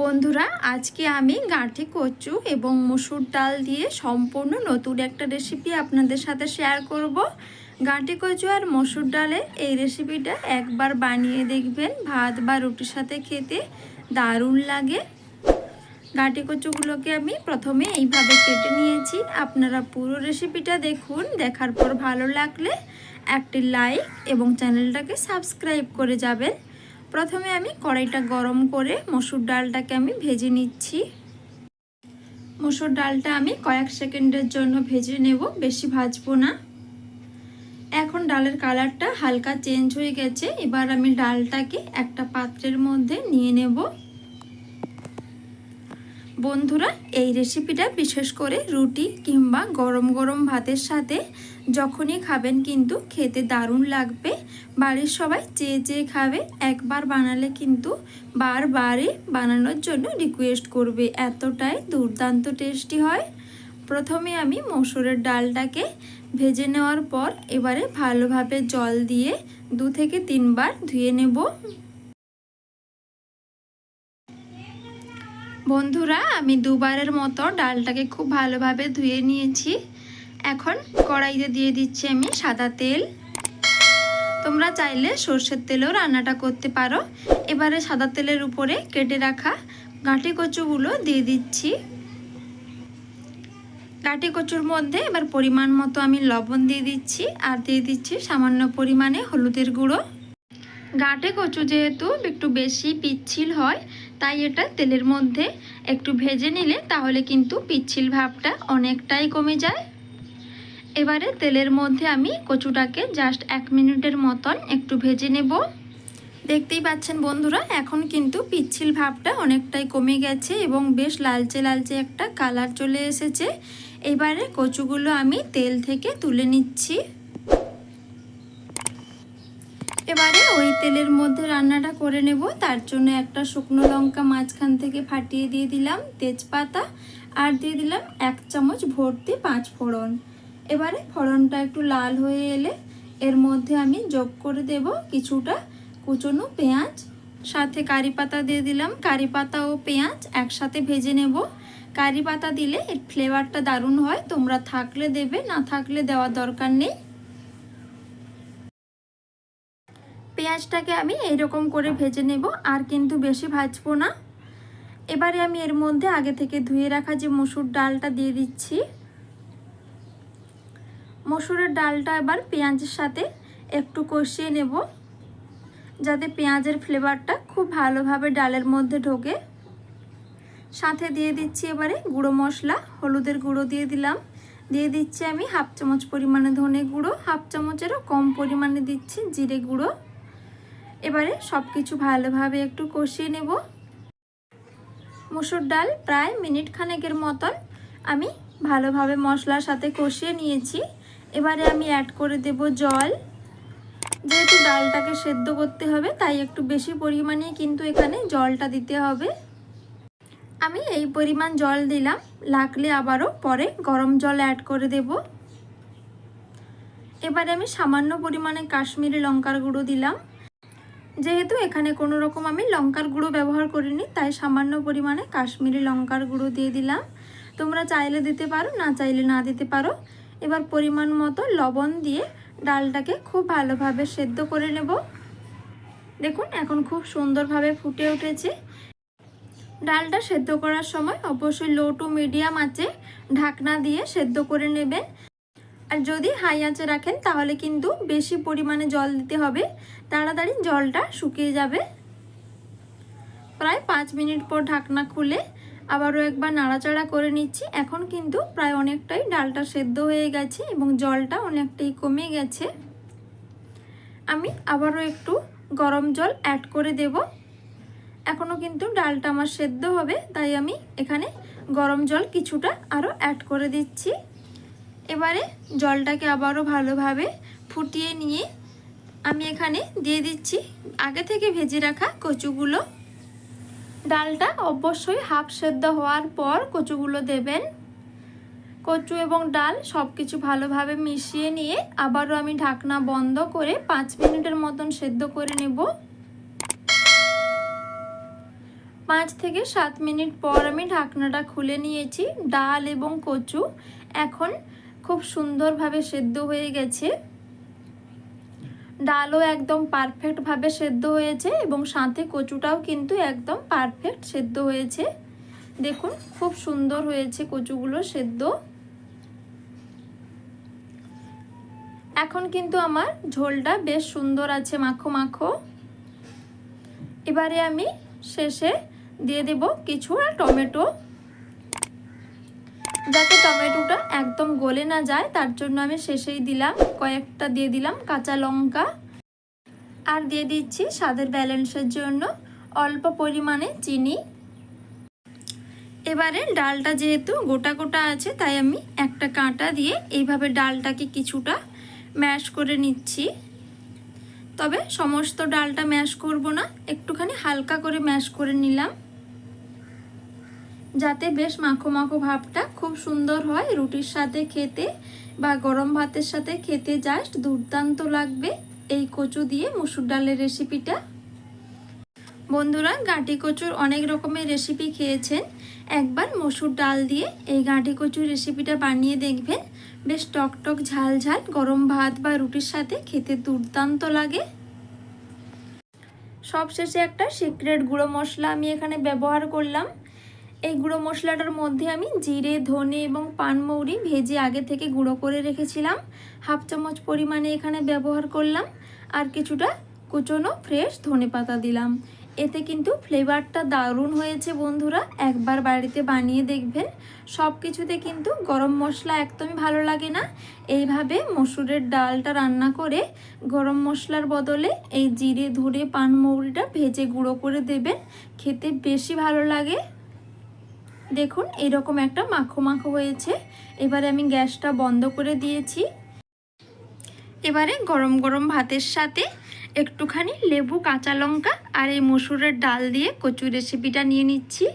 বন্ধুরা, আজকে আমি গাঁঠি কচু এবং মসুর ডাল দিয়ে সম্পূর্ণ নতুন একটা রেসিপি আপনাদের সাথে শেয়ার করব। গাঁঠি কচু আর মসুর ডালের এই রেসিপিটা একবার বানিয়ে দেখবেন। ভাত বা রুটির সাথে খেতে দারুণ লাগে। গাঁটি কচুগুলোকে আমি প্রথমে এইভাবে কেটে নিয়েছি। আপনারা পুরো রেসিপিটা দেখুন, দেখার পর ভালো লাগলে একটি লাইক এবং চ্যানেলটাকে সাবস্ক্রাইব করে যাবেন। প্রথমে আমি কড়াইটা গরম করে মসুর ডালটাকে আমি ভেজে নিচ্ছি। মসুর ডালটা আমি কয়েক সেকেন্ডের জন্য ভেজে নেব, বেশি ভাজবো না। এখন ডালের কালারটা হালকা চেঞ্জ হয়ে গেছে, এবার আমি ডালটাকে একটা পাত্রের মধ্যে নিয়ে নেব। বন্ধুরা, এই রেসিপিটা বিশেষ করে রুটি কিংবা গরম গরম ভাতের সাথে যখনই খাবেন কিন্তু খেতে দারুণ লাগবে। বাড়ির সবাই চেয়ে চেয়ে খাবে, একবার বানালে কিন্তু বারবারই বানানোর জন্য রিকোয়েস্ট করবে। এতটাই দুর্দান্ত টেস্টি হয়। প্রথমে আমি মসুরের ডালটাকে ভেজে নেওয়ার পর এবারে ভালোভাবে জল দিয়ে দু থেকে তিনবার ধুয়ে নেব। বন্ধুরা, আমি দুবারের মতো ডালটাকে খুব ভালোভাবে ধুয়ে নিয়েছি। এখন কড়াইতে দিয়ে দিচ্ছি আমি সাদা তেল। তোমরা চাইলে সর্ষের তেলেও রান্নাটা করতে পারো। এবারে সাদা তেলের উপরে কেটে রাখা গাঁটি কচুগুলো দিয়ে দিচ্ছি। গাঁটি কচুর মধ্যে এবার পরিমাণ মতো আমি লবণ দিয়ে দিচ্ছি, আর দিয়ে দিচ্ছি সামান্য পরিমাণে হলুদের গুঁড়ো। গাঁটে কচু যেহেতু একটু বেশি পিচ্ছিল হয়, তাই এটা তেলের মধ্যে একটু ভেজে নিলে তাহলে কিন্তু পিচ্ছিল ভাবটা অনেকটাই কমে যায়। এবারে তেলের মধ্যে আমি কচুটাকে জাস্ট এক মিনিটের মতন একটু ভেজে নেব। দেখতেই পাচ্ছেন বন্ধুরা, এখন কিন্তু পিচ্ছিল ভাবটা অনেকটাই কমে গেছে এবং বেশ লালচে লালচে একটা কালার চলে এসেছে। এবারে কচুগুলো আমি তেল থেকে তুলে নিচ্ছি। এবারে ওই তেলের মধ্যে রান্নাটা করে নেব। তার জন্য একটা শুকনো লঙ্কা মাঝখান থেকে ফাটিয়ে দিয়ে দিলাম তেজপাতা আর দিয়ে দিলাম এক চামচ ভর্তি পাঁচ ফোড়ন। এবারে ফোড়নটা একটু লাল হয়ে এলে এর মধ্যে আমি যোগ করে দেব কিছুটা কুচনো পেঁয়াজ। সাথে কারি পাতা দিয়ে দিলাম। কারি পাতা ও পেঁয়াজ একসাথে ভেজে নেব। কারি পাতা দিলে এর ফ্লেভারটা দারুণ হয়। তোমরা থাকলে দেবে, না থাকলে দেওয়ার দরকার নেই। পেঁয়াজটাকে আমি এইরকম করে ভেজে নেব, আর কিন্তু বেশি ভাজবো না। এবারে আমি এর মধ্যে আগে থেকে ধুয়ে রাখা যে মসুর ডালটা দিয়ে দিচ্ছি, মসুরের ডালটা এবার পেঁয়াজের সাথে একটু কষিয়ে নেব, যাতে পেঁয়াজের ফ্লেভারটা খুব ভালোভাবে ডালের মধ্যে ঢোকে। সাথে দিয়ে দিচ্ছি এবারে গুঁড়ো মশলা, হলুদের গুঁড়ো দিয়ে দিলাম। দিয়ে দিচ্ছি আমি হাফ চামচ পরিমাণে ধনে গুঁড়ো, হাফ চামচেরও কম পরিমাণে দিচ্ছি জিরে গুঁড়ো। এবারে সব কিছু ভালোভাবে একটু কষিয়ে নেব। মুসুর ডাল প্রায় মিনিট খানেকের মতন আমি ভালোভাবে মশলার সাথে কষিয়ে নিয়েছি। এবারে আমি অ্যাড করে দেব জল। যেহেতু ডালটাকে সেদ্ধ করতে হবে, তাই একটু বেশি পরিমাণে কিন্তু এখানে জলটা দিতে হবে। আমি এই পরিমাণ জল দিলাম, লাগলে আবারও পরে গরম জল অ্যাড করে দেব। এবারে আমি সামান্য পরিমাণে কাশ্মীরি লঙ্কার গুঁড়ো দিলাম। যেহেতু এখানে কোনো রকম আমি লঙ্কার গুঁড়ো ব্যবহার করিনি, তাই সামান্য পরিমাণে কাশ্মীরি লঙ্কার গুঁড়ো দিয়ে দিলাম। তোমরা চাইলে দিতে পারো, না চাইলে না দিতে পারো। এবার পরিমাণ মতো লবণ দিয়ে ডালটাকে খুব ভালোভাবে সেদ্ধ করে নেব। দেখুন, এখন খুব সুন্দরভাবে ফুটে উঠেছে। ডালটা সেদ্ধ করার সময় অবশ্যই লো টু মিডিয়াম আঁচে ঢাকনা দিয়ে সেদ্ধ করে নেবেন। আর যদি হাই আঁচে রাখেন, তাহলে কিন্তু বেশি পরিমাণে জল দিতে হবে। তাড়াতাড়ি জলটা শুকিয়ে যাবে। প্রায় পাঁচ মিনিট পর ঢাকনা খুলে আবারও একবার নাড়াচাড়া করে নিচ্ছি। এখন কিন্তু প্রায় অনেকটাই ডালটা সেদ্ধ হয়ে গেছে এবং জলটা অনেকটাই কমে গেছে। আমি আবারও একটু গরম জল অ্যাড করে দেব। এখনও কিন্তু ডালটা আমার সেদ্ধ হবে, তাই আমি এখানে গরম জল কিছুটা আরও অ্যাড করে দিচ্ছি। এবারে জলটাকে আবারও ভালোভাবে ফুটিয়ে নিয়ে আমি এখানে দিয়ে দিচ্ছি আগে থেকে ভেজে রাখা কচুগুলো। ডালটা অবশ্যই হাফ সেদ্ধ হওয়ার পর কচুগুলো দেবেন। কচু এবং ডাল সব কিছু ভালোভাবে মিশিয়ে নিয়ে আবারও আমি ঢাকনা বন্ধ করে পাঁচ মিনিটের মতন সেদ্ধ করে নেব। পাঁচ থেকে সাত মিনিট পর আমি ঢাকনাটা খুলে নিয়েছি। ডাল এবং কচু এখন খুব সুন্দরভাবে সেদ্ধ হয়ে গেছে। ডালও একদম পারফেক্টভাবে সেদ্ধ হয়েছে এবং সাথে কচুটাও কিন্তু একদম পারফেক্ট সেদ্ধ হয়েছে। দেখুন, খুব সুন্দর হয়েছে কচুগুলো সেদ্ধ। এখন কিন্তু আমার ঝোলটা বেশ সুন্দর আছে মাখো মাখো। এবারে আমি শেষে দিয়ে দেব কিছু টমেটো। যাতে টমেটোটা একদম গলে না যায়, তার জন্য আমি শেষেই দিলাম কয়েকটা দিয়ে দিলাম কাঁচা লঙ্কা। আর দিয়ে দিচ্ছি স্বাদের ব্যালেন্সের জন্য অল্প পরিমাণে চিনি। এবারে ডালটা যেহেতু গোটা গোটা আছে, তাই আমি একটা কাঁটা দিয়ে এইভাবে ডালটাকে কিছুটা ম্যাশ করে নিচ্ছি। তবে সমস্ত ডালটা ম্যাশ করব না, একটুখানি হালকা করে ম্যাশ করে নিলাম। যাতে বেশ মাখো মাখো ভাবটা খুব সুন্দর হয়। রুটির সাথে খেতে বা গরম ভাতের সাথে খেতে জাস্ট দুর্দান্ত লাগবে এই কচু দিয়ে মুসুর ডালের রেসিপিটা বন্ধুরা, গাঁটি কচুর অনেক রকমের রেসিপি খেয়েছেন। একবার মসুর ডাল দিয়ে এই গাঁটি কচুর রেসিপিটা বানিয়ে দেখবেন। বেশ টক টক ঝাল ঝাল গরম ভাত বা রুটির সাথে খেতে দুর্দান্ত লাগে। সবশেষে একটা সিক্রেট গুঁড়ো মশলা আমি এখানে ব্যবহার করলাম। এই গুঁড়ো মশলাটার মধ্যে আমি জিরে, ধনে এবং পানমৌরি ভেজে আগে থেকে গুঁড়ো করে রেখেছিলাম। হাফ চামচ পরিমাণে এখানে ব্যবহার করলাম। আর কিছুটা কুচনো ফ্রেশ ধনে পাতা দিলাম। এতে কিন্তু ফ্লেভারটা দারুণ হয়েছে বন্ধুরা। একবার বাড়িতে বানিয়ে দেখবেন। সব কিছুতে কিন্তু গরম মশলা একদমই ভালো লাগে না। এইভাবে মসুরের ডালটা রান্না করে গরম মশলার বদলে এই জিরে ধরে পানমৌরিটা ভেজে গুঁড়ো করে দেবেন। খেতে বেশি ভালো লাগে। দেখুন, এরকম একটা মাখো মাখো হয়েছে। এবারে আমি গ্যাসটা বন্ধ করে দিয়েছি। এবারে গরম গরম ভাতের সাথে একটুখানি লেবু, কাঁচা লঙ্কা আর এই মসুরের ডাল দিয়ে কচু রেসিপিটা নিয়ে নিচ্ছি।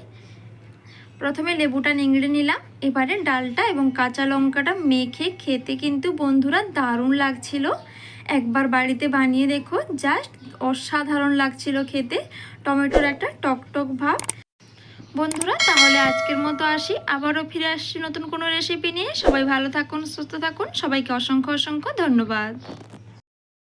প্রথমে লেবুটা নিংড়ে নিলাম। এবারে ডালটা এবং কাঁচা লঙ্কাটা মেখে খেতে কিন্তু বন্ধুরা দারুণ লাগছিল। একবার বাড়িতে বানিয়ে দেখো জাস্ট অসাধারণ লাগছিল খেতে। টমেটোর একটা টক টক ভাব। বন্ধুরা, তাহলে আজকের মতো আসি। আবারও ফিরে আসছি নতুন কোনো রেসিপি নিয়ে। সবাই ভালো থাকুন, সুস্থ থাকুন। সবাইকে অসংখ্য অসংখ্য ধন্যবাদ।